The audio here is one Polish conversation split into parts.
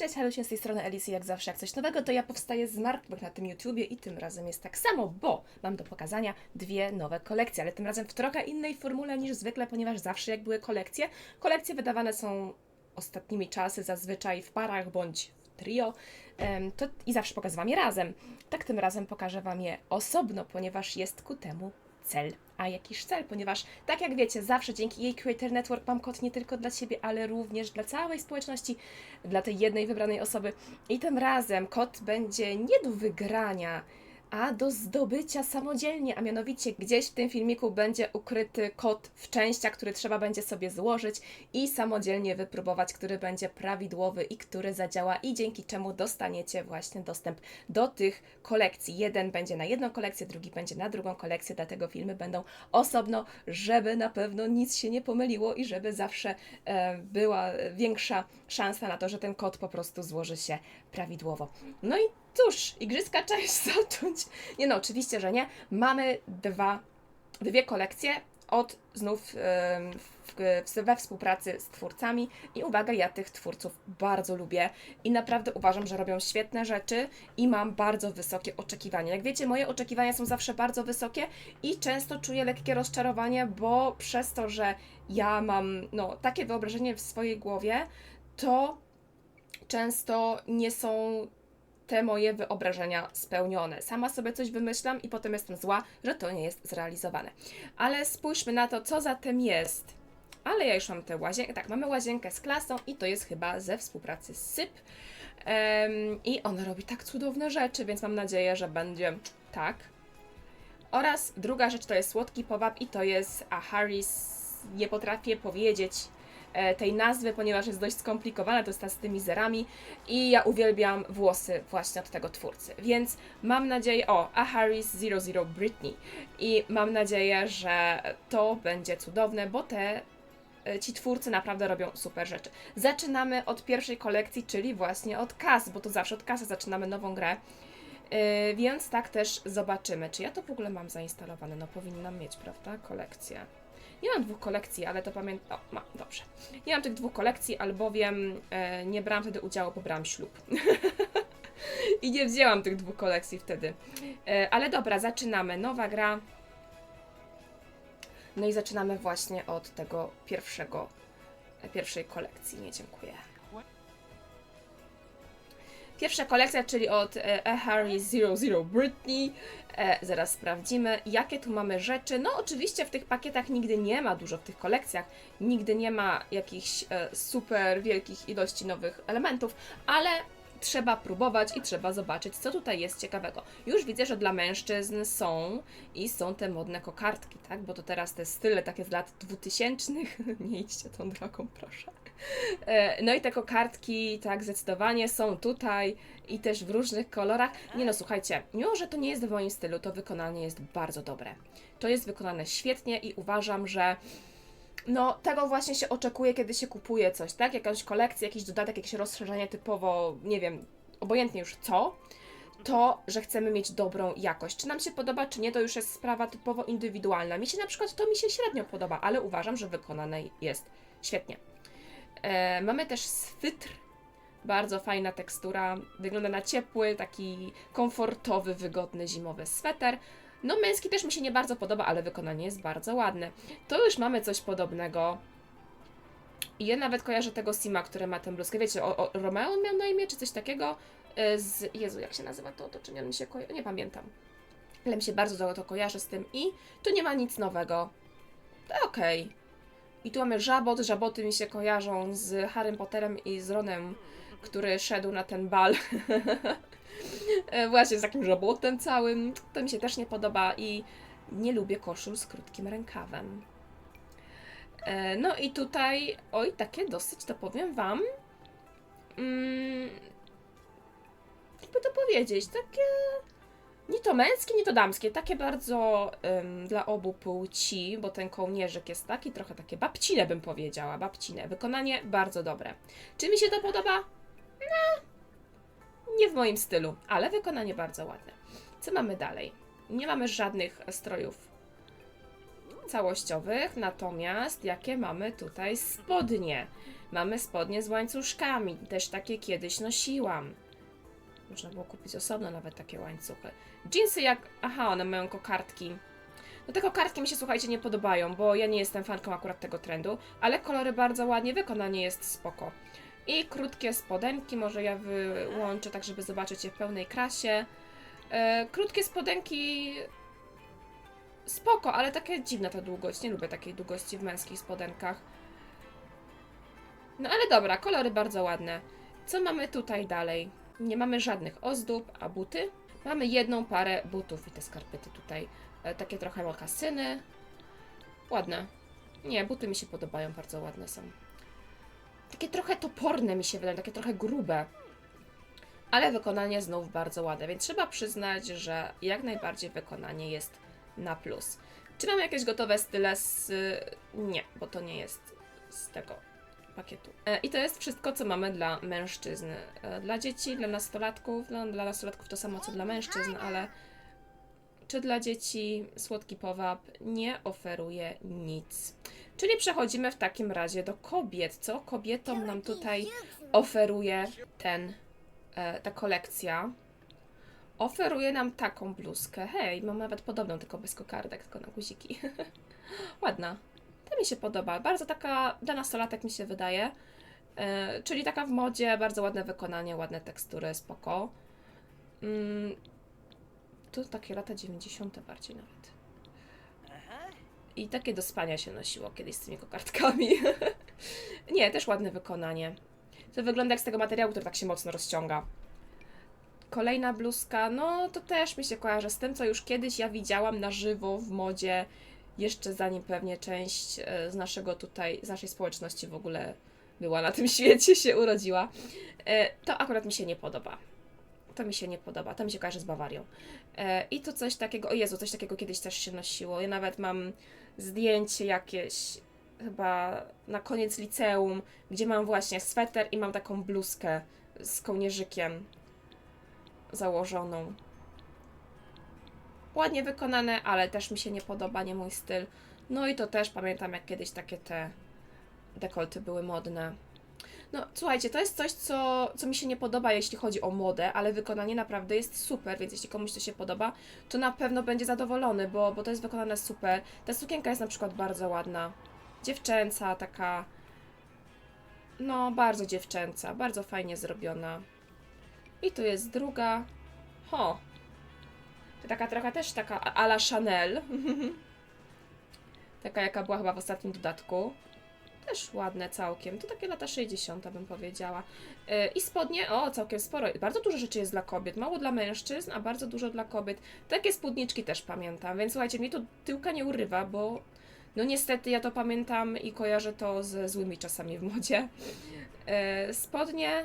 Cześć, Halusie, z tej strony Elisy, jak zawsze, jak coś nowego, to ja powstaję z martwych na tym YouTubie i tym razem jest tak samo, bo mam do pokazania dwie nowe kolekcje, ale tym razem w trochę innej formule niż zwykle, ponieważ zawsze jak były kolekcje, kolekcje wydawane są ostatnimi czasy zazwyczaj w parach bądź w trio to, i zawsze pokazywam je razem. Tak tym razem pokażę Wam je osobno, ponieważ jest ku temu cel. A jakiż cel? Ponieważ, tak jak wiecie, zawsze dzięki jej Creator Network mam kod nie tylko dla siebie, ale również dla całej społeczności, dla tej jednej wybranej osoby. I tym razem kod będzie nie do wygrania, a do zdobycia samodzielnie, a mianowicie gdzieś w tym filmiku będzie ukryty kod w częściach, który trzeba będzie sobie złożyć i samodzielnie wypróbować, który będzie prawidłowy i który zadziała i dzięki czemu dostaniecie właśnie dostęp do tych kolekcji. Jeden będzie na jedną kolekcję, drugi będzie na drugą kolekcję, dlatego filmy będą osobno, żeby na pewno nic się nie pomyliło i żeby zawsze e, była większa szansa na to, że ten kod po prostu złoży się prawidłowo. No i cóż, igrzyska już zacząć. Nie no, oczywiście, że nie. Mamy dwa, dwie kolekcje od znów we współpracy z twórcami i uwaga, ja tych twórców bardzo lubię i naprawdę uważam, że robią świetne rzeczy i mam bardzo wysokie oczekiwania. Jak wiecie, moje oczekiwania są zawsze bardzo wysokie i często czuję lekkie rozczarowanie, bo przez to, że ja mam no, takie wyobrażenie w swojej głowie, to często nie są te moje wyobrażenia spełnione. Sama sobie coś wymyślam i potem jestem zła, że to nie jest zrealizowane. Ale spójrzmy na to, co za tym jest. Ale ja już mam tę łazienkę. Tak, mamy łazienkę z klasą i to jest chyba ze współpracy z SYP. Em, I ona robi tak cudowne rzeczy, więc mam nadzieję, że będzie tak. Oraz druga rzecz to jest słodki powab i to jest a Harris. Nie potrafię powiedzieć tej nazwy, ponieważ jest dość skomplikowana, to jest ta z tymi zerami i ja uwielbiam włosy właśnie od tego twórcy. Więc mam nadzieję, o, A Harris 00 Britney i mam nadzieję, że to będzie cudowne, bo te e, ci twórcy naprawdę robią super rzeczy. Zaczynamy od pierwszej kolekcji, czyli właśnie od kas, bo to zawsze od kasy zaczynamy nową grę. Yy, więc tak też zobaczymy. Czy ja to w ogóle mam zainstalowane? No powinnam mieć, prawda? Kolekcję. Nie mam dwóch kolekcji, ale to pamiętam. O, mam, dobrze. Nie mam tych dwóch kolekcji, albowiem e, nie brałam wtedy udziału, bo brałam ślub. I nie wzięłam tych dwóch kolekcji wtedy. E, ale dobra, zaczynamy. Nowa gra. No i zaczynamy właśnie od tego pierwszego, pierwszej kolekcji. Nie dziękuję. Pierwsza kolekcja, czyli od e, E. Harry 00 Britney. E, zaraz sprawdzimy, jakie tu mamy rzeczy. No, oczywiście w tych pakietach nigdy nie ma dużo, w tych kolekcjach nigdy nie ma jakichś e, super wielkich ilości nowych elementów, ale trzeba próbować i trzeba zobaczyć, co tutaj jest ciekawego. Już widzę, że dla mężczyzn są i są te modne kokardki, tak? Bo to teraz te style takie z lat 2000. Nie idźcie tą drogą, proszę. E, No i te kokardki, tak, zdecydowanie są tutaj i też w różnych kolorach. Nie no, słuchajcie, mimo że to nie jest w moim stylu, to wykonanie jest bardzo dobre. To jest wykonane świetnie i uważam, że no, tego właśnie się oczekuje, kiedy się kupuje coś, tak? Jakąś kolekcję, jakiś dodatek, jakieś rozszerzenie typowo, nie wiem, obojętnie już co, to, że chcemy mieć dobrą jakość. Czy nam się podoba, czy nie, to już jest sprawa typowo indywidualna. Mi się na przykład to mi się średnio podoba, ale uważam, że wykonane jest świetnie. E, mamy też switr, bardzo fajna tekstura, wygląda na ciepły, taki komfortowy, wygodny zimowy sweter. No męski też mi się nie bardzo podoba, ale wykonanie jest bardzo ładne. To już mamy coś podobnego. I ja nawet kojarzę tego Sima, który ma tę bluzkę. Wiecie, o, o Romeo miał na imię, czy coś takiego? E, Z, Jezu, jak się nazywa to otoczenie? Mi się koja- Nie pamiętam. Ale mi się bardzo to, kojarzy z tym. I tu nie ma nic nowego. Okej. I tu mamy żabot. Żaboty mi się kojarzą z Harrym Potterem i z Ronem, który szedł na ten bal. E, Właśnie z takim żabotem całym. To mi się też nie podoba i nie lubię koszul z krótkim rękawem. E, No i tutaj, oj, takie dosyć, to powiem Wam. Mm, jakby to powiedzieć, takie. Nie to męskie, nie to damskie, takie bardzo ym, dla obu płci, bo ten kołnierzyk jest taki, trochę takie babcine bym powiedziała, babcine. Wykonanie bardzo dobre. Czy mi się to podoba? No, nie w moim stylu, ale wykonanie bardzo ładne. Co mamy dalej? Nie mamy żadnych strojów całościowych, natomiast jakie mamy tutaj spodnie? Mamy spodnie z łańcuszkami, też takie kiedyś nosiłam. Można było kupić osobno nawet takie łańcuchy. Jeansy jak... Aha, one mają kokardki. No te kokardki mi się, słuchajcie, nie podobają, bo ja nie jestem fanką akurat tego trendu, ale kolory bardzo ładnie, wykonanie jest spoko. I krótkie spodenki, może ja wyłączę tak, żeby zobaczyć je w pełnej krasie. E, krótkie spodenki spoko, ale takie dziwna ta długość. Nie lubię takiej długości w męskich spodenkach. No ale dobra, kolory bardzo ładne. Co mamy tutaj dalej? Nie mamy żadnych ozdób, a buty? Mamy jedną parę butów i te skarpety tutaj. E, takie trochę mokasyny. Ładne. Nie, buty mi się podobają, bardzo ładne są. Takie trochę toporne mi się wydają, takie trochę grube. Ale wykonanie znów bardzo ładne, więc trzeba przyznać, że jak najbardziej wykonanie jest na plus. Czy mam jakieś gotowe style z... Nie, bo to nie jest z tego pakietu. E, I to jest wszystko, co mamy dla mężczyzn. E, Dla dzieci, dla nastolatków, no dla nastolatków to samo co dla mężczyzn, ale czy dla dzieci słodki powab nie oferuje nic. Czyli przechodzimy w takim razie do kobiet. Co kobietom nam tutaj oferuje ten, e, ta kolekcja? Oferuje nam taką bluzkę. Hej, mam nawet podobną, tylko bez kokardek, tylko na guziki. Ładna. Mi się podoba. Bardzo taka dla nastolatek mi się wydaje. E, czyli taka w modzie, bardzo ładne wykonanie, ładne tekstury, spoko. Mm, to takie lata 90. bardziej nawet. I takie do spania się nosiło kiedyś z tymi kokardkami. Nie, też ładne wykonanie. To wygląda jak z tego materiału, który tak się mocno rozciąga. Kolejna bluzka, no to też mi się kojarzy z tym, co już kiedyś ja widziałam na żywo w modzie, jeszcze zanim pewnie część e, z naszego tutaj, z naszej społeczności w ogóle była na tym świecie, się urodziła. E, To akurat mi się nie podoba. To mi się nie podoba. To mi się kojarzy z Bawarią. E, I to coś takiego, o Jezu, coś takiego kiedyś też się nosiło. Ja nawet mam zdjęcie jakieś, chyba na koniec liceum, gdzie mam właśnie sweter i mam taką bluzkę z kołnierzykiem założoną. Ładnie wykonane, ale też mi się nie podoba, nie mój styl. No i to też pamiętam, jak kiedyś takie te dekolty były modne. No, słuchajcie, to jest coś, co, co mi się nie podoba, jeśli chodzi o modę, ale wykonanie naprawdę jest super, więc jeśli komuś to się podoba, to na pewno będzie zadowolony, bo, bo to jest wykonane super. Ta sukienka jest na przykład bardzo ładna. Dziewczęca, taka. No, bardzo dziewczęca, bardzo fajnie zrobiona. I tu jest druga. Ho! To taka trochę też taka a la Chanel. taka jaka była chyba w ostatnim dodatku. Też ładne całkiem. To takie lata 60. bym powiedziała. Yy, I spodnie, o, całkiem sporo. Bardzo dużo rzeczy jest dla kobiet. Mało dla mężczyzn, a bardzo dużo dla kobiet. Takie spódniczki też pamiętam, więc słuchajcie, mnie to tyłka nie urywa, bo no niestety ja to pamiętam i kojarzę to ze złymi czasami w modzie. Yy, spodnie.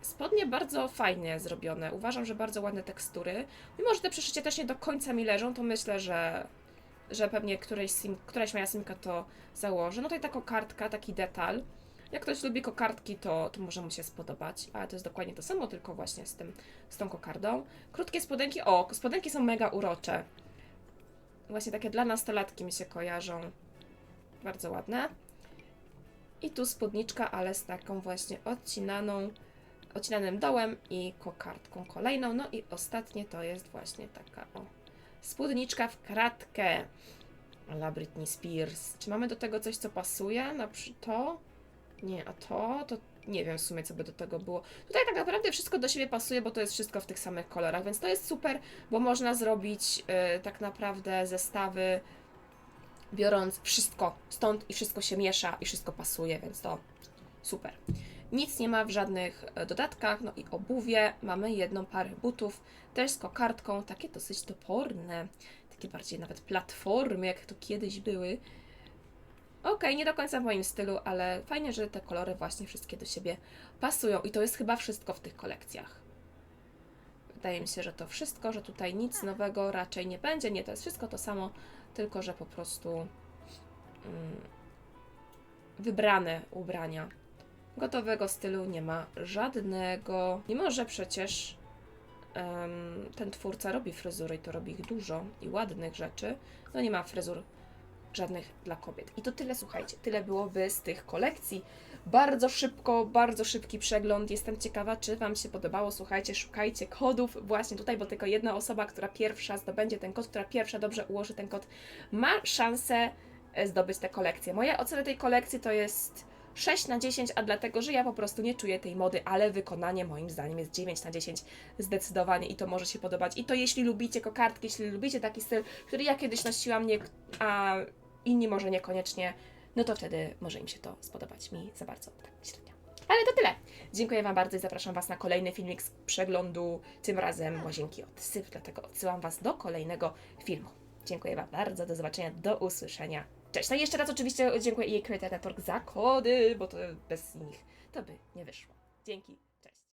Spodnie bardzo fajnie zrobione. Uważam, że bardzo ładne tekstury. Mimo, że te przeszycie też nie do końca mi leżą, to myślę, że że pewnie któreś sim, któraś moja simka to założy. No tutaj ta kokardka, taki detal. Jak ktoś lubi kokardki, to, to może mu się spodobać, ale to jest dokładnie to samo, tylko właśnie z, tym, z tą kokardą. Krótkie spodenki, o, spodenki są mega urocze. Właśnie takie dla nastolatki mi się kojarzą. Bardzo ładne. I tu spódniczka, ale z taką właśnie odcinaną, odcinanym dołem i kokardką kolejną. No i ostatnie to jest właśnie taka, o, Spódniczka w kratkę. La Britney Spears. Czy mamy do tego coś, co pasuje? Na przy to? Nie, a to? To nie wiem w sumie, co by do tego było. Tutaj tak naprawdę wszystko do siebie pasuje, bo to jest wszystko w tych samych kolorach, więc to jest super, bo można zrobić y, tak naprawdę zestawy biorąc wszystko stąd i wszystko się miesza i wszystko pasuje, więc to super. Nic nie ma w żadnych e, dodatkach, no i obuwie. Mamy jedną parę butów, też z kokardką, takie dosyć toporne, takie bardziej nawet platformy, jak to kiedyś były. Okej, nie do końca w moim stylu, ale fajnie, że te kolory właśnie wszystkie do siebie pasują i to jest chyba wszystko w tych kolekcjach. Wydaje mi się, że to wszystko, że tutaj nic nowego raczej nie będzie. Nie, to jest wszystko to samo, tylko że po prostu mm, wybrane ubrania. Gotowego stylu nie ma żadnego. Mimo, że przecież em, ten twórca robi fryzury i to robi ich dużo i ładnych rzeczy, no nie ma fryzur żadnych dla kobiet. I to tyle, słuchajcie, tyle byłoby z tych kolekcji. Bardzo szybko, bardzo szybki przegląd. Jestem ciekawa, czy Wam się podobało. Słuchajcie, szukajcie kodów właśnie tutaj, bo tylko jedna osoba, która pierwsza zdobędzie ten kod, która pierwsza dobrze ułoży ten kod, ma szansę e, zdobyć tę kolekcję. Moja ocena tej kolekcji to jest 6 na 10, a dlatego, że ja po prostu nie czuję tej mody, ale wykonanie moim zdaniem jest 9 na 10 zdecydowanie i to może się podobać. I to jeśli lubicie kokardki, jeśli lubicie taki styl, który ja kiedyś nosiłam, nie, a inni może niekoniecznie, no to wtedy może im się to spodobać. Mi za bardzo tak średnio. Ale to tyle. Dziękuję Wam bardzo i zapraszam Was na kolejny filmik z przeglądu, tym razem łazienki od syf, dlatego odsyłam Was do kolejnego filmu. Dziękuję Wam bardzo, do zobaczenia, do usłyszenia. Cześć. No i jeszcze raz oczywiście dziękuję EA Creator Network za kody, bo to bez nich to by nie wyszło. Dzięki.